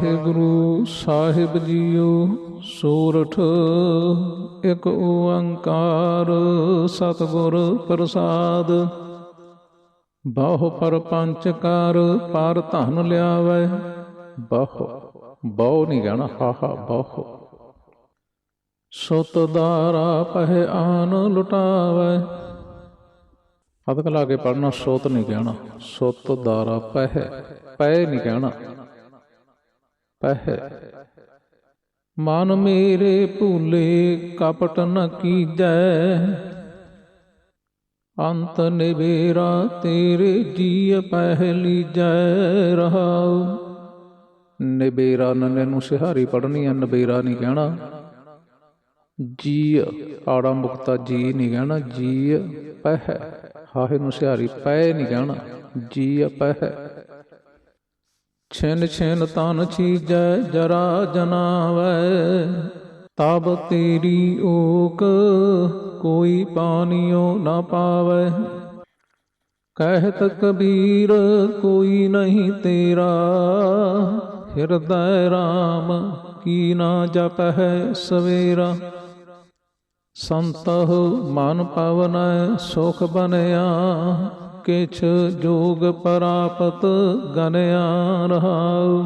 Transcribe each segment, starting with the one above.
ਵਾਹਿਗੁਰੂ ਸਾਹਿਬ ਜੀਓ, ਸੂਰਠ ਇੱਕ ਓੰਕਾਰ ਸਤਿਗੁਰ ਪ੍ਰਸਾਦ। ਬਹੁ ਪਰ ਪੰਚਕਾਰ ਪਰ ਧਨ ਲਿਆਵੈ, ਬਹੁ ਬਹੁ ਨਹੀਂ ਕਹਿਣਾ ਹਾਹਾ ਬਹੁ। ਸੁਤ ਦਾਰਾ ਪਹਿ ਆਨ ਲੁਟਾਵੈ। ਅਦਕ ਲਾ ਕੇ ਪੜਨਾ ਸੁਤ ਨਹੀਂ ਕਹਿਣਾ, ਸੁਤ ਦਾਰਾ ਪਹਿ ਪੈ ਨਹੀਂ ਕਹਿਣਾ। ਪਹਿ ਮਨ ਮੇਰੇ ਭੂਲੇ ਕਪਟ ਨ ਕੀਜੈ। ਅੰਤ ਨਿਵੇਰਾ ਤੇਰੇ ਜੀ ਪਹਿਲੀ ਜੈ ਰਹਾਉ। ਨਿਬੇਰਾ ਨਨੇ ਨੂੰ ਸਿਹਾਰੀ ਪੜਨੀ ਹੈ ਨਬੇਰਾ ਨਹੀਂ ਕਹਿਣਾ। ਜੀ ਆੜਾ ਮੁਕਤਾ ਜੀ ਨਹੀਂ ਕਹਿਣਾ ਜੀ ਪਹਿ ਹਾਹੇ ਨੂੰ ਸਿਹਾਰੀ ਪੈ ਨਹੀਂ ਕਹਿਣਾ ਜੀ ਪਹਿ ਛਿਨ ਛਿਨ ਤਨ ਛੀਜੈ ਜਰਾ ਜਨਾਵੈ, ਤਬ ਤੇਰੀ ਓਕ ਕੋਈ ਪਾਣਿਓ ਨਾ ਪਾਵੈ। ਕਹਿਤ ਕਬੀਰ ਕੋਈ ਨਹੀਂ ਤੇਰਾ, ਹਿਰਦੈ RAM ਕੀ ਨਾ ਜਪਹਿ ਸਵੇਰਾ। ਸੰਤਹ ਮਨ ਪਵਨੈ ਸੁਖ ਬਨਿਆ ਕਿਛ ਜੋਗ ਪ੍ਰਾਪਤ ਗਨਿਆ ਰਹਾਉ।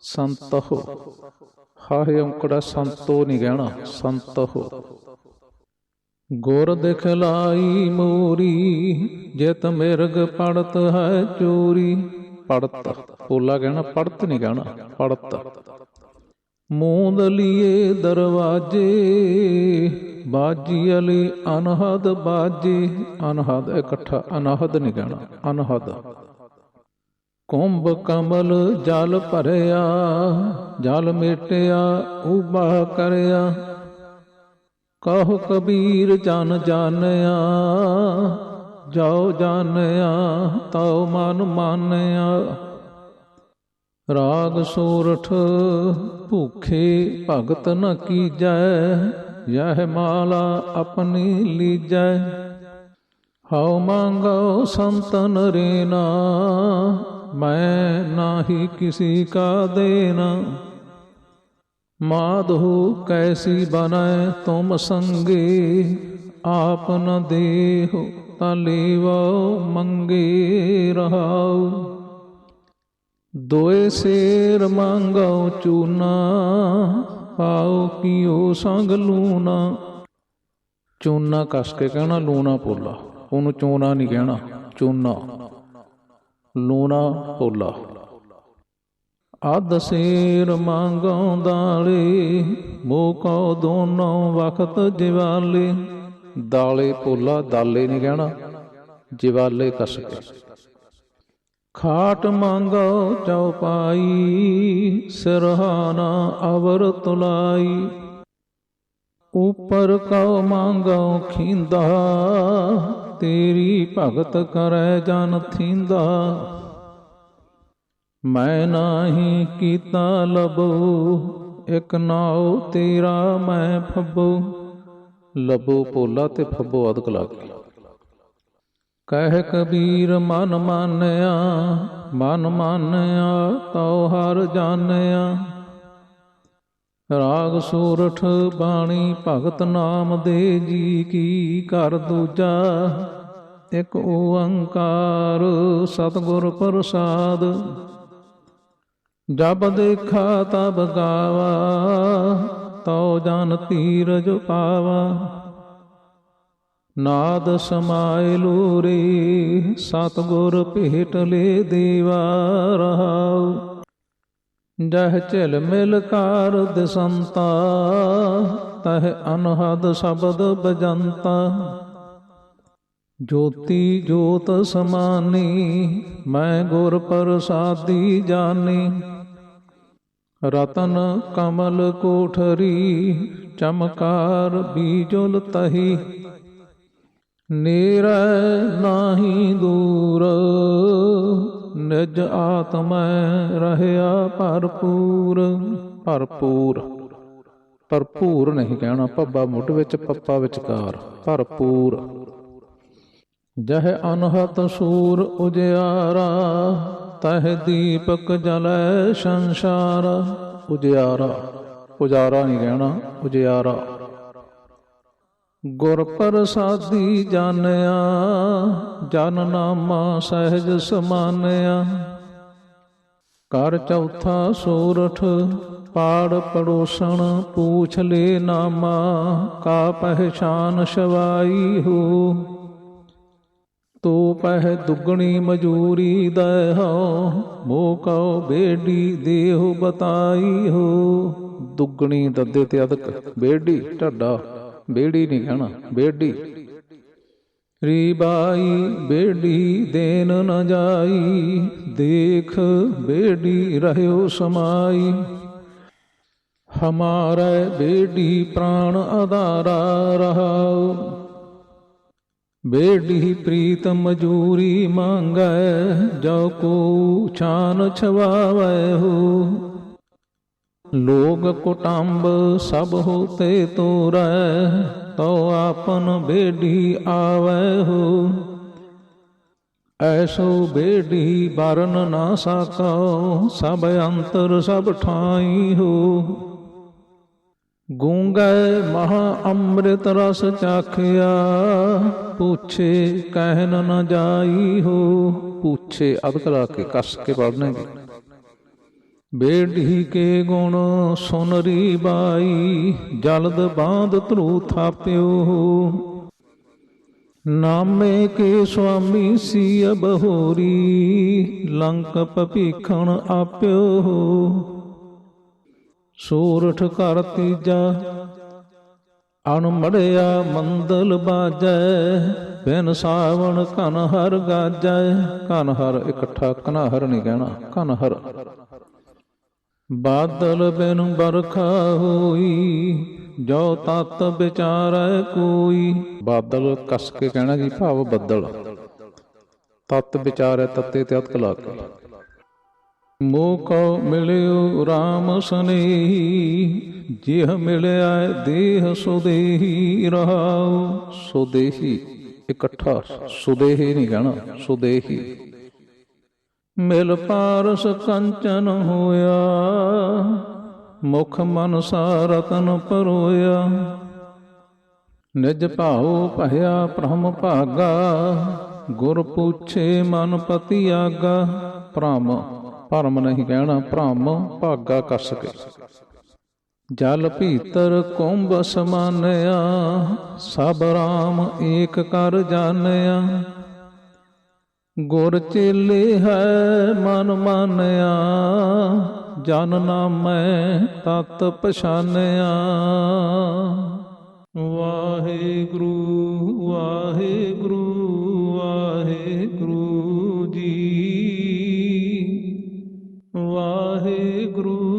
ਸੰਤਹੁ। ਹਾਹੇ ਔਂਕੜਾ ਸੰਤੋ ਨਹੀਂ ਕਹਿਣਾ ਸੰਤਹੁ। ਗੁਰ ਦਿਖਲਾਈ ਮੋਰੀ, ਜਿਤ ਮਿਰਗ ਪੜਤ ਹੈ ਚੋਰੀ। ਪੜਤ, ਪੋਲਾ ਕਹਿਣਾ ਪੜਤ ਨਹੀਂ ਕਹਿਣਾ ਪੜਤ। ਮੂੰਦ ਲੀਏ ਦਰਵਾਜੇ, ਬਾਜੀ ਅਲੀ ਅਨਹਦ ਬਾਜੀ। ਅਨਹਦ, ਇਕੱਠਾ, ਅਨਹਦ ਨਹੀਂ ਕਹਿਣਾ, ਅਨਹਦ। ਕੁੰਭ ਕਮਲ ਜਲ ਭਰਿਆ, ਜਲ ਮੇਟਿਆ ਉਬਾ ਕਰਿਆ। ਕਹੋ ਕਬੀਰ ਜਨ ਜਾਣਿਆ ਜਾਓ ਜਾਣਿਆ, ਤਉ ਮਨ ਮਾਨਿਆ। ਰਾਗ ਸੂਰਠ ਭੂਖੇ ਭਗਤ ਨ ਕੀਜੈ, ਯਹ ਮਾਲਾ ਆਪਣੀ ਲੀਜੈ। ਹਉ ਮੰਗੋ ਸੰਤਨ ਰੇਨਾ, ਮੈਂ ਨਾਹੀ ਕਿਸੀ ਕਾ ਦੇਨਾ। ਮਾਧੋ ਕੈਸੀ ਬਨੈ ਤੁਮ ਸੰਗੇ, ਆਪ ਨ ਦੇਹੁ ਤਾ ਮੰਗੇ ਰਹਾਉ। ਦੋਏ ਸੇਰ ਮੰਗੋ ਚੂਨਾ ਪਾਉ ਕੀਓ ਸੰਗ ਲੂਣਾ। ਚੂਨਾ ਕਸ ਕੇ ਕਹਿਣਾ, ਲੂਣਾ ਪੋਲਾ। ਉਹਨੂੰ ਚੂਨਾ ਨਹੀਂ ਕਹਿਣਾ, ਚੂਨਾ। ਲੂਣਾ ਪੋਲਾ। ਅਧ ਸੇਰ ਮੰਗੋ ਦਾਲੇ, ਮੋਕੋ ਦੋਨੋਂ ਵਖਤ ਜਿਵਾਲੇ। ਦਾਲੇ ਪੋਲਾ, ਦਾਲੇ ਨਹੀਂ ਕਹਿਣਾ, ਜਿਵਾਲੇ ਕਸ ਕੇ। ਖਾਟ ਮੰਗੋ ਚਉਪਾਈ ਸਿਰਹਾਨਾ ਅਵਰ ਤੁਲਾਈ। ਉਪਰ ਕਉ ਮੰਗੋ ਖਿੰਦਾ, ਤੇਰੀ ਭਗਤ ਕਰੈ ਜਨ ਥਿੰਦਾ। ਮੈਂ ਨਾਹੀ ਕੀਤਾ ਲਬੋ, ਇਕ ਨਾਉ ਤੇਰਾ ਮੈਂ ਫੱਬੋ। ਲਬੋ ਪੋਲਾ ਤੇ ਫੱਬੋ ਅਦਕ ਲਾ ਕੇ। ਕਹਿ ਕਬੀਰ, ਮਨ ਮਾਨਿਆ ਮਨ ਮਾਨਿਆ, ਤਉ ਹਰ ਜਾਣਿਆ। ਰਾਗ ਸੂਰਠ ਬਾਣੀ, ਭਗਤ ਨਾਮ ਦੇ ਜੀ ਕੀ ਕਰ ਦੂਜਾ? ਇੱਕ ਓੰਕਾਰ ਸਤਿਗੁਰ ਪ੍ਰਸਾਦ। ਜਬ ਦੇਖਾ ਤਬ ਗਾਵਾ, ਤਉ ਜਨ ਧੀਰਜ ਪਾਵਾ। ਨਾਦ ਸਮਾਇ ਲੂਰੇ, ਸਤਗੁਰ ਭੇਟ ਲੈ ਦੇਵਾ ਰਹਾਉ। ਜਹ ਝਿਲ ਮਿਲ ਕਾਰ ਦਸੰਤਾ, ਤਹ ਅਨਹਦ ਸ਼ਬਦ ਬਜੰਤਾ। ਜੋਤੀ ਜੋਤ ਸਮਾਨੀ, ਮੈਂ ਗੁਰ ਪ੍ਰਸਾਦੀ ਜਾਣੀ ਰਤਨ ਕਮਲ ਕੋਠਰੀ, ਚਮਕਾਰ ਬੀਜੁਲ ਤਹੀ। ਨੀਰੈ ਨਾਹੀ ਦੂਰ, ਨਿਜ ਆਤਮੈ ਰਹਿਆ ਭਰਪੂਰ। ਭਰਪੂਰ। ਭਰਪੂਰ ਨਹੀਂ ਕਹਿਣਾ ਪੱਬਾ ਮੁੱਢ ਵਿੱਚ, ਪੱਪਾ ਵਿਚਕਾਰ। ਭਰਪੂਰ। ਜਹ ਅਨਹਤ ਸੂਰ ਉਜਿਆਰਾ, ਤਹ ਦੀਪਕ ਜਲੈ ਸੰਸਾਰ। ਉਜਿਆਰਾ। ਉਜਾਰਾ ਨਹੀਂ ਕਹਿਣਾ, ਉਜਿਆਰਾ। ਗੁਰ ਪ੍ਰਸਾਦੀ ਜਾਣਿਆ, ਜਨ ਨਾਮਾ ਸਹਿਜ ਸਮਾਨਿਆ। ਕਰ ਚੌਥਾ ਸੂਰਠ, ਪਾੜ ਪੜੋਸਣ ਪੂਛ ਲੈ ਨਾਮਾ, ਕਾ ਪਹਿਚਾਨ ਸ਼ਵਾਈ ਹੋ। ਤੋ ਪਹਿ ਦੁੱਗਣੀ ਮਜੂਰੀ ਦੈ ਹੋ ਮੋ ਕਉ ਬੇਡੀ ਦੇਹੁ ਬਤਾਈ ਹੋ। ਦੁੱਗਣੀ ਦੱਦੇ ਤੇ ਅਦਕ ਬੇਡੀ ਢੱਡਾ। ਬੇੜੀ ਨਹੀਂ ਕਹਿਣਾ ਬੇਡੀ ਰੀ ਬਾਈ ਬੇੜੀ ਦੇਨ ਨ ਜਾਈ, ਦੇਖ ਬੇੜੀ ਰਹਿਓ ਸਮਾਈ। ਹਮਾਰੇ ਬੇੜੀ ਪ੍ਰਾਣ ਆਧਾਰਾ ਰਹਾਉ। ਬੇੜੀ ਪ੍ਰੀਤ ਮਜੂਰੀ ਮੰਗੈ, ਜੋ ਕੋ ਛਾਨ ਛਵਾਵੈ ਹੋ। ਲੋਗ ਕੁਟੰਬ ਸਭ ਹੋਤੇ ਤੋਰੈ ਤੋ ਆਪਨ ਬੇੜੀ ਆਵੈ ਹੋ। ਐਸੋ ਬੇੜੀ ਬਰਨ ਨਾ ਸਕੋ ਸਭ ਅੰਤਰ ਸਭ ਠਾਈ ਹੋ। ਗੂੰਗੈ ਮਹਾ ਅੰਮ੍ਰਿਤ ਰਸ ਚਾਖਿਆ, ਪੁੱਛੇ ਕਹਿਨ ਨ ਜਾਈ ਹੋ। ਪੁੱਛੇ ਅਦਕ ਕੇ, ਕਸ ਕੇ ਪੜਨੇ ਦੀ ਬੇੜੀ ਕੇ ਗੁਣ ਸੁਨਰੀ ਬਾਈ, ਜਲਦ ਬਾਂਧ ਧਰੂ ਥਾਪਿਓ। ਨਾਮੇ ਕੇ ਸੁਆਮੀ ਸੀ ਬਹੋਰੀ ਲੰਕ ਪਪੀਖਣ ਆਪਿਓ। ਸੂਰਠ ਕਰ ਤੀਜਾ ਅਨਮੜਿਆ ਮੰਦਲ ਬਾਜੈ, ਬਿਨ ਸਾਵਣ ਕਨ ਹਰ ਗਾਜੈ। ਕਨ ਹਰ ਇਕੱਠਾ ਕਨਹਰ ਨਹੀਂ ਕਹਿਣਾ ਕਨ ਹਰ ਬਾਦਲ ਬਿਨ ਬਰਖਾ ਹੋਈ, ਜੋ ਤਤ ਵਿਚਾਰੈ ਕੋਈ। ਬਾਦਲ ਕਸ ਕੇ ਕਹਿਣਾ ਜੀ ਭਾਵ ਬੱਦਲ। ਤਤ ਵਿਚਾਰੈ ਤਤੇ ਤੇ ਅਤਕ ਲਾ ਕੇ। ਮੋਹ ਕਉ ਮਿਲਿਓ RAM ਸਨੇਹੀ, ਜਿਹ ਮਿਲਿਆ ਦੇਹ ਸੁਦੇਹੀ ਰਹਾਉ। ਸੁਦੇਹੀ ਇਕੱਠਾ, ਸੁਦੇਹੀ ਨਹੀਂ ਕਹਿਣਾ, ਸੁਦੇਹੀ। ਮਿਲ ਪਾਰਸ ਕੰਚਨ ਹੋਇਆ, ਮੁਖ ਮਨ ਸਾਰਤਨ ਪਰੋਇਆ। ਨਿਜ ਭਾਉ ਭਇਆ ਬ੍ਰਹਮ ਭਾਗਾ, ਗੁਰ ਪੁੱਛੇ ਮਨ ਪਤੀ ਆਗਾ। ਭ੍ਰਮ, ਭਰਮ ਨਹੀਂ ਕਹਿਣਾ, ਭ੍ਰਮ ਭਾਗਾ ਕਰ ਕੇ। ਜਲ ਭੀਤਰ ਕੁੰਭ ਸਮਾਨਿਆ, ਸਭ ਰਾਮ ਏਕ ਕਰ ਜਾਣਿਆ। ਗੁਰ ਚੇਲੇ ਹੈ ਮਨ ਮਾਨਿਆ ਜਨ ਨਾਮੈ ਤਤ ਪਛਾਨਿਆ। ਵਾਹਿਗੁਰੂ ਵਾਹਿਗੁਰੂ ਵਾਹਿਗੁਰੂ ਜੀ। ਵਾਹਿਗੁਰੂ